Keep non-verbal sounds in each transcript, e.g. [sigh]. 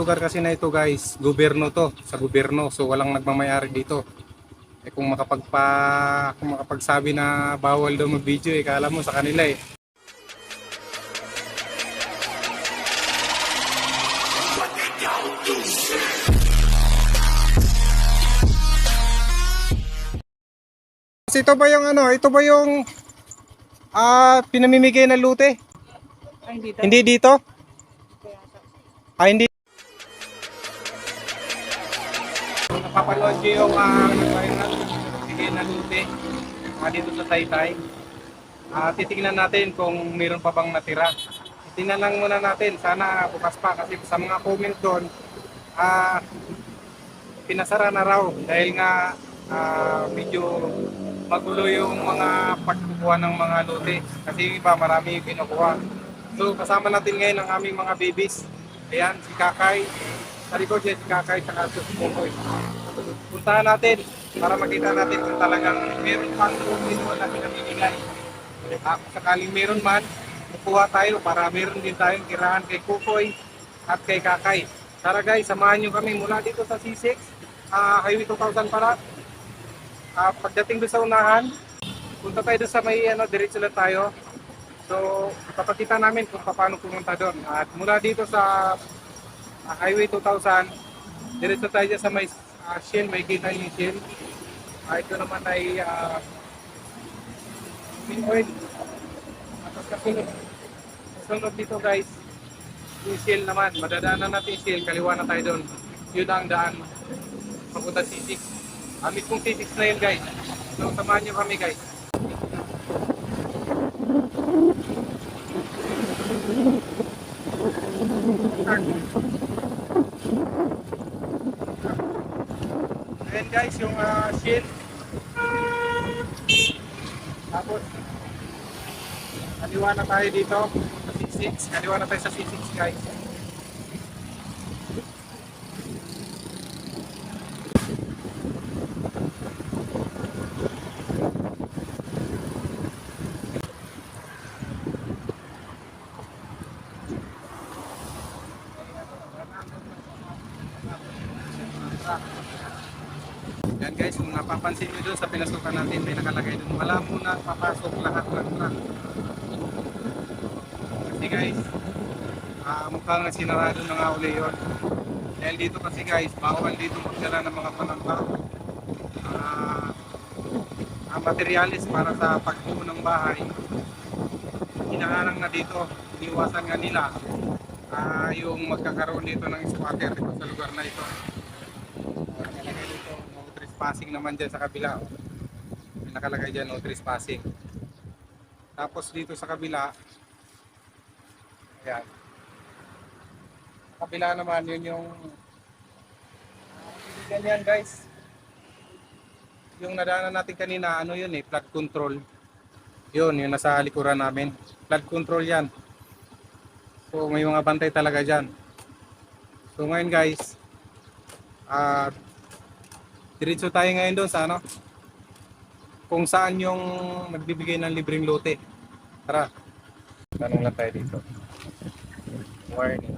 lugar kasi na ito guys, gobyerno to, sa gobyerno. So walang nagmamayari dito. Eh kung makapagpa kung makapagsabi na bawal daw mag-video, eh kala mo sa kanila eh. Kasi ito ba yung ano, ito ba yung ah pinamimigay na lute? Ay, hindi daw. Hindi dito? Ah, hindi. Napapanood ko yung uh, sige na lute ah, dito sa Taytay. Ah, titingnan natin kung mayroon pa bang natira. Tingnan lang muna natin. Sana bukas pa kasi sa mga comment doon, ah, pinasara na raw dahil nga ah, medyo magulo yung mga pagkukuha ng mga lote. Kasi yung iba marami yung kinukuha. So kasama natin ngayon ang aming mga babies. Ayan, si Kakay. Sa likod siya si Kakay sa si Kukoy. Puntahan natin para makita natin kung talagang meron pang doon na pinamimigay. Ah, kung sakaling meron man, kukuha tayo para meron din tayong tirahan kay Kukoy at kay Kakay. Tara guys, samahan nyo kami mula dito sa C6, ah, Highway 2000 para. Ah, pagdating doon sa unahan, punta tayo doon sa may ano, diretso lang tayo. So, papakita namin kung paano pumunta doon. At mula dito sa ah, Highway 2000, diretso tayo sa may uh, Shell, may kita yung Shell. Ah, ito naman ay uh, oil. At ang kasunod, kasunod dito guys, yung Shell naman. Madadaanan natin yung Shell, kaliwa na tayo doon. Yun ang daan papunta C6. Amit kong C6 na yun guys. So, samahan nyo kami guys. Ayan guys, yung uh, shell. Tapos, kaliwa na tayo dito sa C6. Kaliwa na tayo sa C6 guys. Yan napapansin nyo doon sa pinasukan natin, may nakalagay doon, wala muna papasok lahat ng truck. Kasi guys, ah mukhang sinarado na nga uli yun. Dahil dito kasi guys, bawal dito magdala ng mga panamba. Ah, ang materialis para sa pagbuo ng bahay, hinaharang na dito. Iniwasan nga nila ah, yung magkakaroon dito ng squatter dito sa lugar na ito. Trespassing naman dyan sa kabila. oh. May nakalagay dyan, no trespassing. Tapos dito sa kabila, ayan. Kabila naman, yun yung uh, yan guys. Yung nadaanan natin kanina, ano yun eh, flood control. Yun, yung nasa likuran namin. Flood control yan. So may mga bantay talaga dyan. So ngayon guys, ah diretso tayo ngayon doon sa ano, kung saan yung magbibigay ng libreng lote. Tara, tanong lang tayo dito. Warning.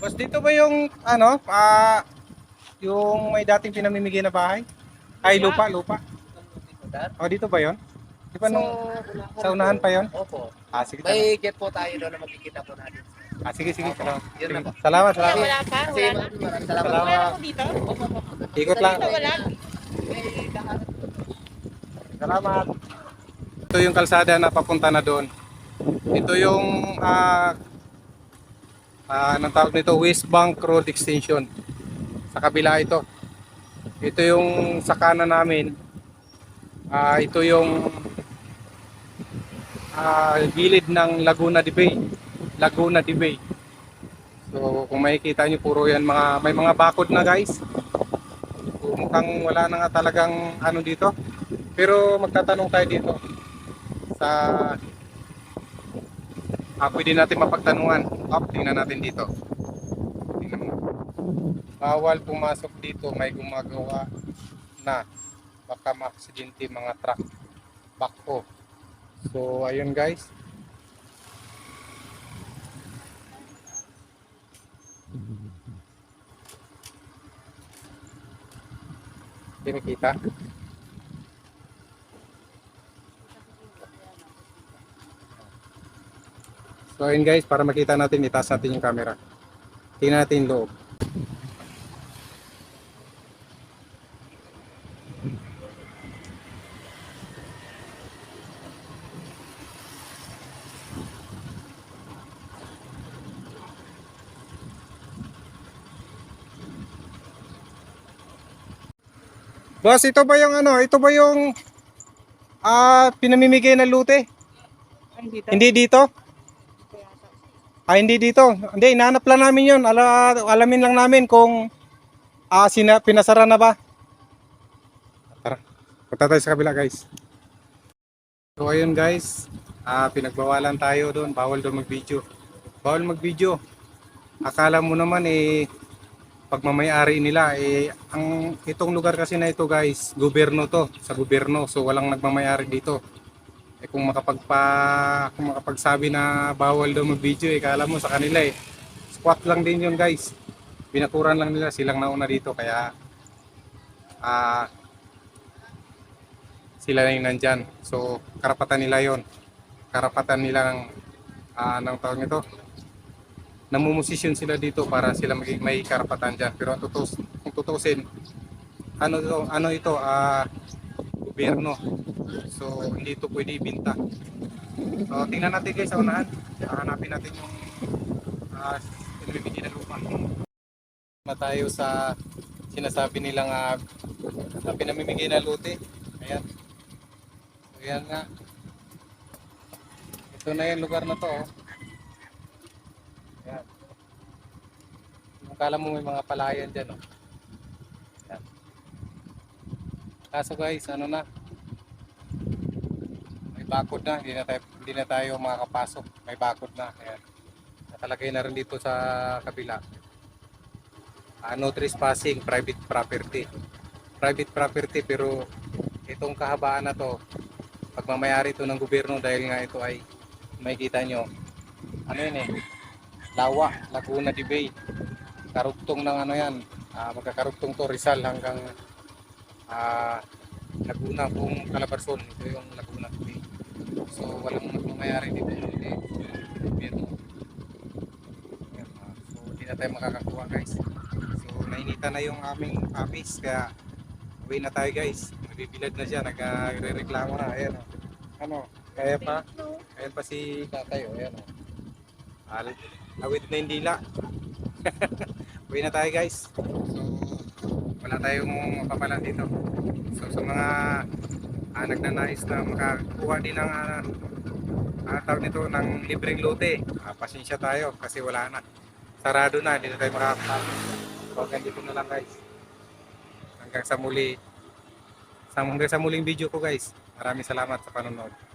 Boss, dito ba yung ano, ah yung may dating pinamimigay na bahay? Ay, lupa, lupa. O, dito ba yon? Di ba nung sa unahan pa yon? Opo. Ah, sige. Salamat. May jet po tayo doon na makikita po natin. Ah, sige, sige. Salamat. Yun na po. Salamat, Wala, salamat. wala pa, Sige, wala na. maraming salamat. Salamat. Wala ako dito. Ikot lang. Dito wala. Salamat. Ito yung kalsada na papunta na doon. Ito yung ah ah, anong tawag nito? West Bank Road Extension. Sa kabila ito. Ito yung sakana namin. Ah, ito yung ah, gilid ng Laguna de Bay. Laguna de Bay. So kung makikita nyo puro yan mga may mga bakod na guys. So, mukhang wala na nga talagang ano dito. Pero magtatanong tayo dito sa ah, pwede natin mapagtanungan. Up, tingnan natin dito. Tingnan mo. Bawal pumasok dito, may gumagawa na baka maaksidente mga truck. Bako. So, ayun guys. Kinikita. So, ayun guys, para makita natin, itaas natin yung camera. Tingnan natin loob. Boss, ito ba yung ano? Ito ba yung ah pinamimigay na lute? Hindi dito? Ah, hindi dito. Hindi, inaanap lang namin yun. Ala, alamin lang namin kung ah, sina, pinasara na ba. Tara, punta tayo sa kabila guys. So ayun guys, ah, pinagbawalan tayo doon. Bawal doon mag-video. Bawal mag-video. Akala mo naman eh, pagmamayari nila eh, ang itong lugar kasi na ito guys, gobyerno to, sa gobyerno. So walang nagmamayari dito. Eh kung makapagpa kung makapagsabi na bawal daw mag-video eh kala mo sa kanila eh. Squat lang din 'yun guys. Binakuran lang nila silang nauna dito kaya ah sila na yung nandyan. So karapatan nila 'yon. Karapatan nila ng ah anong tawag nito? Namumusisyon sila dito para sila maging may karapatan diyan. Pero ang tutus kung tutusin ano to, ano ito ah gobyerno. So, hindi ito pwede ibinta. So, tingnan natin guys sa unahan. Hanapin natin yung uh, pinamimigay na lupa. Na tayo sa sinasabi nilang uh, na pinamimigay na lote. Ayan. So, ayan nga. Ito na yung lugar na to. Oh. Akala mo may mga palayan dyan. Oh. Ayan. Kaso guys, ano na, may bakod na, hindi na tayo, hindi na tayo makakapasok. May bakod na. Ayan. Nakalagay na rin dito sa kabila. Uh, no trespassing, private property. Private property pero itong kahabaan na to, pagmamayari ito ng gobyerno dahil nga ito ay makikita nyo, ano yun eh, Lawa, Laguna de Bay. Karugtong ng ano yan, ah, magkakarugtong to Rizal hanggang ah, Laguna kung Calabarzon. Ito yung Laguna Bay. So walang magmamayari dito hindi gobyerno. Ayan, ah, So hindi na tayo makakakuha guys. So nainita na yung aming papis kaya uwi na tayo guys. Nabibilad na siya, nagre-reklamo na. Ayan oh. Ano, kaya pa? Ayan pa si tatay oh. Ayan oh. Al awit na yung dila. [laughs] uwi na tayo guys. So wala tayong mapapala dito. So sa mga ah, nagnanais na makakuha din ng ah, ah, tawag nito ng libreng lote. Ah, pasensya tayo kasi wala na. Sarado na, hindi na tayo makakapasok. So hanggang dito na lang guys. Hanggang sa muli. Hanggang sa muling video ko guys. Maraming salamat sa panonood.